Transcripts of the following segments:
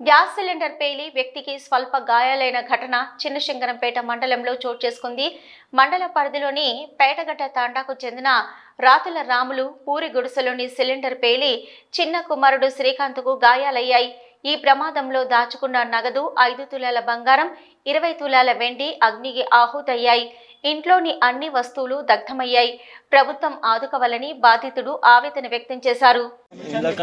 Gas cylinder పేలి వ్యక్తికి స్వల్ప గాయాలైన ఘటన చిన్నశంకరంపేట మండలంలో చోటు చేసుకుంది. మండల పరిధిలోని పేటగట్ట తాండాకు చెందిన రాతుల రాములు పూరి గుడిసెలోని సిలిండర్ పేలి చిన్న కుమారుడు శ్రీకాంత్కు గాయాలయ్యాయి. ఈ ప్రమాదంలో దాచుకున్న నగదు ఐదు తులాల బంగారం ఇరవై తులాల వెండి అగ్నికి ఆహుతయ్యాయి. ఇంట్లోని అన్ని వస్తువులు దగ్ధమయ్యాయి. ప్రభుత్వం ఆదుకోవాలని బాధితుడు ఆవేదన వ్యక్తం చేశారు. మండల్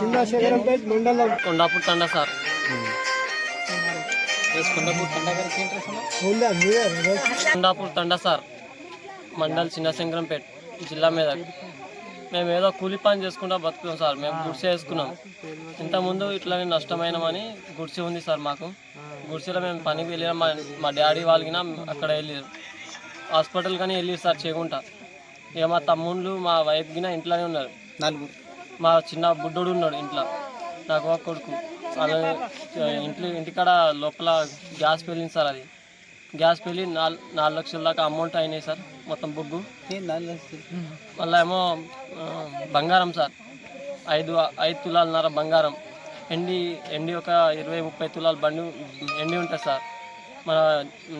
చిన్న కొండాపూర్ సార్. కొండాపూర్ సార్ మండల్ జిల్లా మీద. మేము ఏదో కూలి పని చేసుకుంటా బతుకున్నాం సార్. మేము గుడిసె వేసుకున్నాం. ఇంతకుముందు ఇట్లానే నష్టమైనామని గుడిసె ఉంది సార్ మాకు. గుడిసెలో మేము పనికి వెళ్ళినాం. మా మా డాడీ వాళ్ళకినా అక్కడ వెళ్ళారు హాస్పిటల్ కానీ వెళ్ళారు సార్ చేయకుండా ఇక మా తమ్ముళ్ళు మా వైఫ్ గిన ఇంట్లోనే ఉన్నారు. నలుగురు. మా చిన్న బుడ్డోడు ఉన్నాడు ఇంట్లో. నాకు ఒక కొడుకు. అలా ఇంట్లో ఇంటికాడ లోపల గ్యాస్ పెళ్ళింది సార్ అది. గ్యాస్ పెళ్ళి నాలుగు నాలుగు లక్షల దాకా అమౌంట్ అయినాయి సార్ మొత్తం బుగ్గు. మళ్ళీ ఏమో బంగారం సార్. ఐదు ఐదు తులాలన్నర బంగారం. ఎండి ఎండి ఒక ఇరవై ముప్పై తులాల బండి ఎండి ఉంటుంది సార్. మన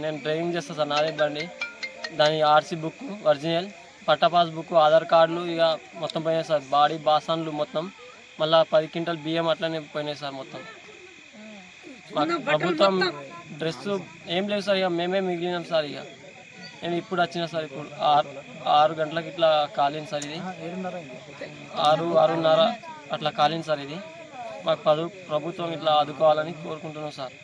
నేను డ్రైవింగ్ చేస్తాను సార్ నాదే బండి. దాని RC book original. Patta pass book Aadhaar కార్డులు ఇక మొత్తం పోయినాయి సార్. బాడీ బాసన్లు మొత్తం. మళ్ళీ పది క్వింటల్ బియ్యం అట్లనే పోయినాయి సార్ మొత్తం. ప్రభుత్వం డ్రెస్ ఏం లేవు సార్ ఇక. మేమే మిగిలినాం సార్ ఇక. నేను ఇప్పుడు వచ్చిన సార్ ఇప్పుడు. ఆరు ఆరు గంటలకు ఇట్లా కాలింది సార్ ఇది. ఆరు ఆరున్నర అట్లా కాలింది సార్ ఇది. మాకు ప్రభుత్వం ఇట్లా ఆదుకోవాలని కోరుకుంటున్నాం సార్.